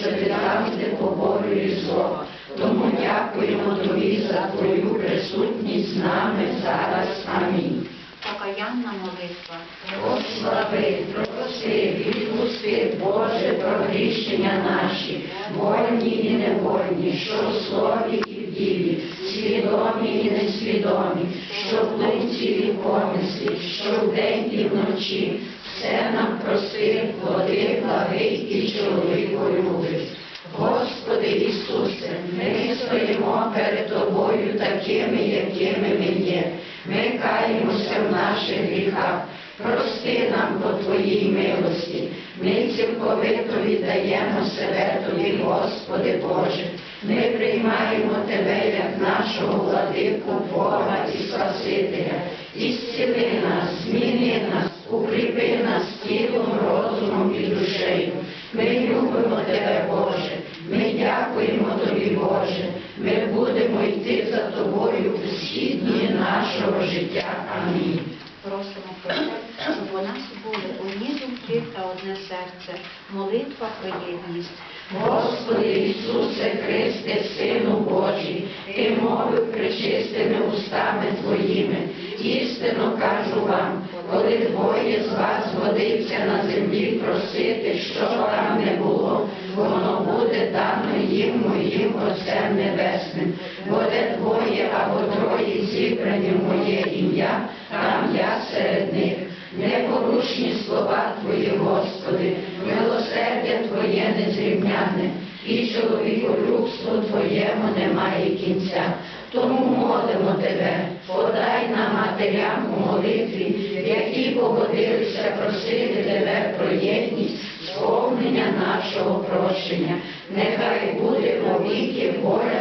Господи, там, де поборює зло. Тому дякуємо Тобі за Твою присутність з нами зараз. Амінь. Покаянна молитва. Послави, прости, відпусти, Боже, прогріщення наші, вольні і невольні, що в слові і в ділі, свідомі і несвідомі, що в думці і в помислі, що вдень і вночі. Все нам прости, води, такими, якими ми є. Ми каємося в наших гріхах. Прости нам по Твоїй милості. Ми цілковито віддаємо себе Тобі, Господи Боже. Ми приймаємо Тебе як нашого владику, Бога і Спасителя. Тобою всі дні нашого життя. Амінь. Просимо про те, щоб у нас були одні думки та одне серце. Молитва про єдність. Господи Ісусе Христе, Сину Божий, Ти мовив причистими устами Твоїми. Істинно кажу вам, коли двоє з вас водиться на землі просити, що там не було, воно буде дано їм моїм Отцем Небесним. Буде двоє зібрані в моє ім'я, там я серед них. Непорушні слова Твої, Господи, милосердя Твоє незрівняне, і чоловіколюбство Твоєму немає кінця. Тому молимо Тебе, подай нам матерям у молитві, які погодилися просити Тебе про єдність, сповнення нашого прощення. Нехай буде повіки воля.